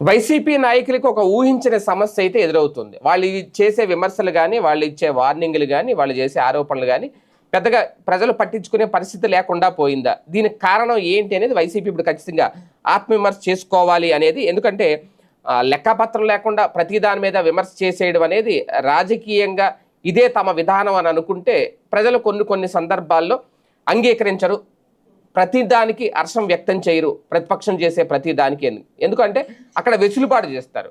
YCP నాయకులకు ఒక ఊహించిన సమస్య అయితే ఎదురవుతుంది. వాళ్ళు చేసే విమర్శలు కానీ వాళ్ళు ఇచ్చే వార్నింగ్లు కానీ వాళ్ళు చేసే ఆరోపణలు కానీ పెద్దగా ప్రజలు పట్టించుకునే పరిస్థితి లేకుండా పోయిందా? దీనికి కారణం ఏంటి అనేది వైసీపీ ఇప్పుడు ఖచ్చితంగా ఆత్మవిమర్శ చేసుకోవాలి అనేది ఎందుకంటే లెక్కపత్రం లేకుండా ప్రతి దాని మీద విమర్శ చేసేయడం అనేది రాజకీయంగా ఇదే తమ విధానం అని అనుకుంటే ప్రజలు కొన్ని కొన్ని సందర్భాల్లో అంగీకరించరు. ప్రతి దానికి హర్షం వ్యక్తం చేయరు ప్రతిపక్షం చేసే ప్రతి దానికి ఎందుకంటే అక్కడ వెసులుబాటు చేస్తారు.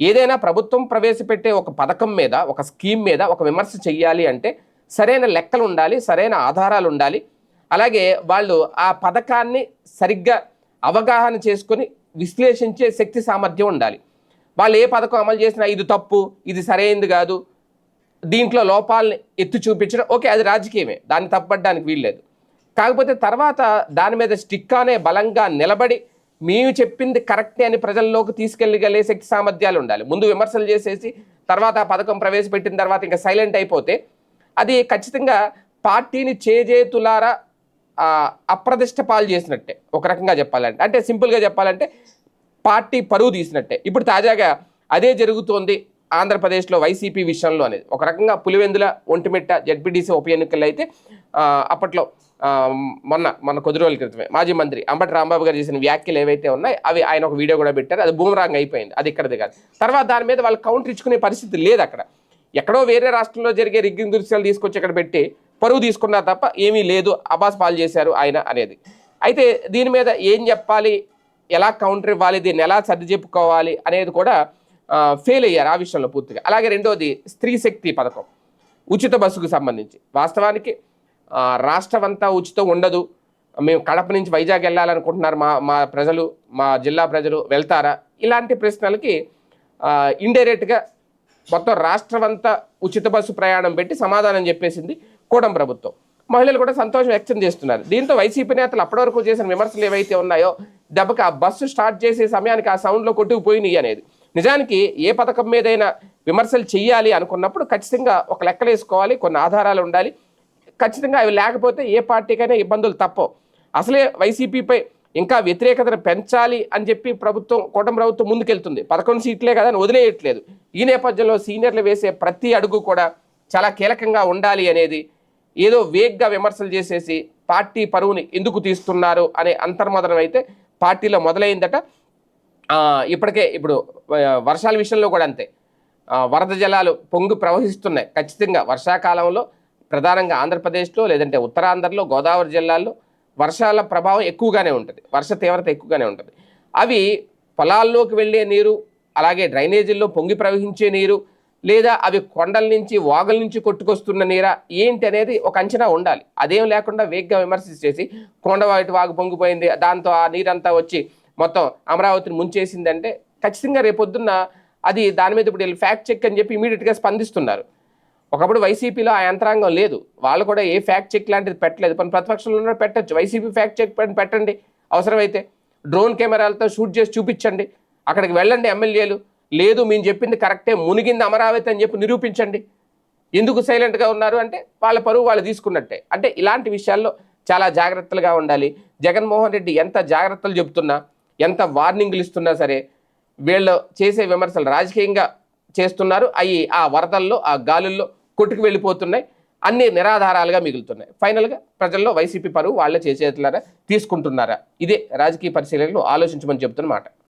ఏదైనా ప్రభుత్వం ప్రవేశపెట్టే ఒక పథకం మీద ఒక స్కీమ్ మీద ఒక విమర్శ చెయ్యాలి అంటే సరైన లెక్కలు ఉండాలి సరైన ఆధారాలు ఉండాలి. అలాగే వాళ్ళు ఆ పథకాన్ని సరిగ్గా అవగాహన చేసుకొని విశ్లేషించే శక్తి సామర్థ్యం ఉండాలి. వాళ్ళు ఏ పథకం అమలు చేసినా ఇది తప్పు ఇది సరైనది కాదు. దీంట్లో లోపాలని ఎత్తి చూపించడం ఓకే అది రాజకీయమే. దాన్ని తప్పడానికి వీల్లేదు. కాకపోతే తర్వాత దాని మీద స్టిక్ అనే బలంగా నిలబడి మేము చెప్పింది కరెక్టే అని ప్రజల్లోకి తీసుకెళ్ళగలే శక్తి సామర్థ్యాలు ఉండాలి. ముందు విమర్శలు చేసేసి తర్వాత ఆ పథకం ప్రవేశపెట్టిన తర్వాత ఇంకా సైలెంట్ అయిపోతే అది ఖచ్చితంగా పార్టీని చేజేతులారా అప్రదిష్ట పాలు చేసినట్టే. ఒక రకంగా చెప్పాలంటే. అంటే సింపుల్గా చెప్పాలంటే పార్టీ పరువు తీసినట్టే. ఇప్పుడు తాజాగా అదే జరుగుతోంది ఆంధ్రప్రదేశ్లో వైసీపీ విషయంలో అనేది. ఒక రకంగా పులివెందుల ఒంటిమిట్ట జడ్పీటీసీ ఉప ఎన్నికల్లో అయితే అప్పట్లో మొన్న మన కొద్ది రోజుల క్రితమే మాజీ మంత్రి అంబటి రాంబాబు గారు చేసిన వ్యాఖ్యలు ఏవైతే ఉన్నాయి అవి ఆయన ఒక వీడియో కూడా పెట్టారు. అది బూమరాంగ్ అయిపోయింది. అది ఇక్కడది కాదు. తర్వాత దాని మీద వాళ్ళు కౌంటర్ ఇచ్చుకునే పరిస్థితి లేదు అక్కడ. ఎక్కడో వేరే రాష్ట్రంలో జరిగే రిగ్గింగ్ దృశ్యాలు తీసుకొచ్చి ఇక్కడ పెట్టి పరువు తీసుకున్నా తప్ప ఏమీ లేదు. అబాస్ పాలు చేశారు ఆయన అనేది. అయితే దీని మీద ఏం చెప్పాలి? ఎలా కౌంటర్ ఇవ్వాలి? దీన్ని ఎలా సర్ది చెప్పుకోవాలి? అనేది కూడా ఫెయిల్ అయ్యారు ఆ విషయంలో పూర్తిగా. అలాగే రెండోది స్త్రీ శక్తి పథకం. ఉచిత బస్సుకు సంబంధించి. వాస్తవానికి రాష్ట్రం అంతా ఉచితం ఉండదు. మేము కడప నుంచి వైజాగ్ వెళ్ళాలనుకుంటున్నారు మా మా ప్రజలు మా జిల్లా ప్రజలు వెళ్తారా? ఇలాంటి ప్రశ్నలకి ఇండైరెక్ట్గా మొత్తం రాష్ట్రం అంతా ఉచిత బస్సు ప్రయాణం పెట్టి సమాధానం చెప్పేసింది కూడం ప్రభుత్వం. మహిళలు కూడా సంతోషం వ్యక్తం చేస్తున్నారు. దీంతో వైసీపీ నేతలు అప్పటి వరకు చేసిన విమర్శలు ఏవైతే ఉన్నాయో దెబ్బకి ఆ బస్సు స్టార్ట్ చేసే సమయానికి ఆ సౌండ్లో కొట్టుకుపోయినాయి అనేది. నిజానికి ఏ పథకం మీదైనా విమర్శలు చేయాలి అనుకున్నప్పుడు ఖచ్చితంగా ఒక లెక్కలు వేసుకోవాలి కొన్ని ఆధారాలు ఉండాలి. ఖచ్చితంగా అవి లేకపోతే ఏ పార్టీకైనా ఇబ్బందులు తప్పవు. అసలే వైసీపీపై ఇంకా వ్యతిరేకతను పెంచాలి అని చెప్పి ప్రభుత్వం కూటమి ప్రభుత్వం ముందుకెళ్తుంది. పదకొండు సీట్లే కదా అని వదిలేయట్లేదు. ఈ నేపథ్యంలో సీనియర్లు వేసే ప్రతి అడుగు కూడా చాలా కీలకంగా ఉండాలి అనేది ఏదో వేగ్గా విమర్శలు చేసేసి పార్టీ పరువుని ఎందుకు తీస్తున్నారు అనే అంతర్మదనం అయితే పార్టీలో మొదలైందట. ఇప్పటికే ఇప్పుడు వర్షాల విషయంలో కూడా అంతే. వరద జలాలు పొంగి ప్రవహిస్తున్నాయి. ఖచ్చితంగా వర్షాకాలంలో ప్రధానంగా ఆంధ్రప్రదేశ్లో లేదంటే ఉత్తరాంధ్రలో గోదావరి జిల్లాల్లో వర్షాల ప్రభావం ఎక్కువగానే ఉంటుంది. వర్ష తీవ్రత ఎక్కువగానే ఉంటుంది. అవి పొలాల్లోకి వెళ్ళే నీరు అలాగే డ్రైనేజీల్లో పొంగి ప్రవహించే నీరు లేదా అవి కొండల నుంచి వాగుల నుంచి కొట్టుకొస్తున్న నీరా ఏంటి అనేది ఒక అంచనా ఉండాలి. అదేం లేకుండా వేగ్గా విమర్శ చేసి కొండవాటి వాగు పొంగిపోయింది దాంతో ఆ నీరంతా వచ్చి మొత్తం అమరావతిని ముంచేసిందంటే ఖచ్చితంగా రేపొద్దున్న అది దాని మీద ఇప్పుడు ఫ్యాక్ట్ చెక్ అని చెప్పి ఇమీడియట్గా స్పందిస్తున్నారు. ఒకప్పుడు వైసీపీలో ఆ యంత్రాంగం లేదు. వాళ్ళు కూడా ఏ ఫ్యాక్ట్ చెక్ లాంటిది పెట్టలేదు. కొన్ని ప్రతిపక్షంలో ఉన్న పెట్టచ్చు. వైసీపీ ఫ్యాక్ట్ చెక్ పెట్టండి. అవసరమైతే డ్రోన్ కెమెరాలతో షూట్ చేసి చూపించండి. అక్కడికి వెళ్ళండి ఎమ్మెల్యేలు. లేదు మేము చెప్పింది కరెక్టే మునిగింది అమరావతి అని చెప్పి నిరూపించండి. ఎందుకు సైలెంట్గా ఉన్నారు అంటే వాళ్ళ పరువు వాళ్ళు తీసుకున్నట్టే. అంటే ఇలాంటి విషయాల్లో చాలా జాగ్రత్తలుగా ఉండాలి. జగన్మోహన్ రెడ్డి ఎంత జాగ్రత్తలు చెబుతున్నా ఎంత వార్నింగ్లు ఇస్తున్నా సరే వీళ్ళు చేసే విమర్శలు రాజకీయంగా చేస్తున్నారు. అవి ఆ వరదల్లో ఆ గాలుల్లో కొట్టుకు వెళ్ళిపోతున్నాయి. అన్ని నిరాధారాలుగా మిగులుతున్నాయి. ఫైనల్గా ప్రజల్లో వైసీపీ పరువు వాళ్ళే చేసేట్లారా తీసుకుంటున్నారా? ఇదే రాజకీయ పరిశీలనలు ఆలోచించమని చెబుతున్నమాట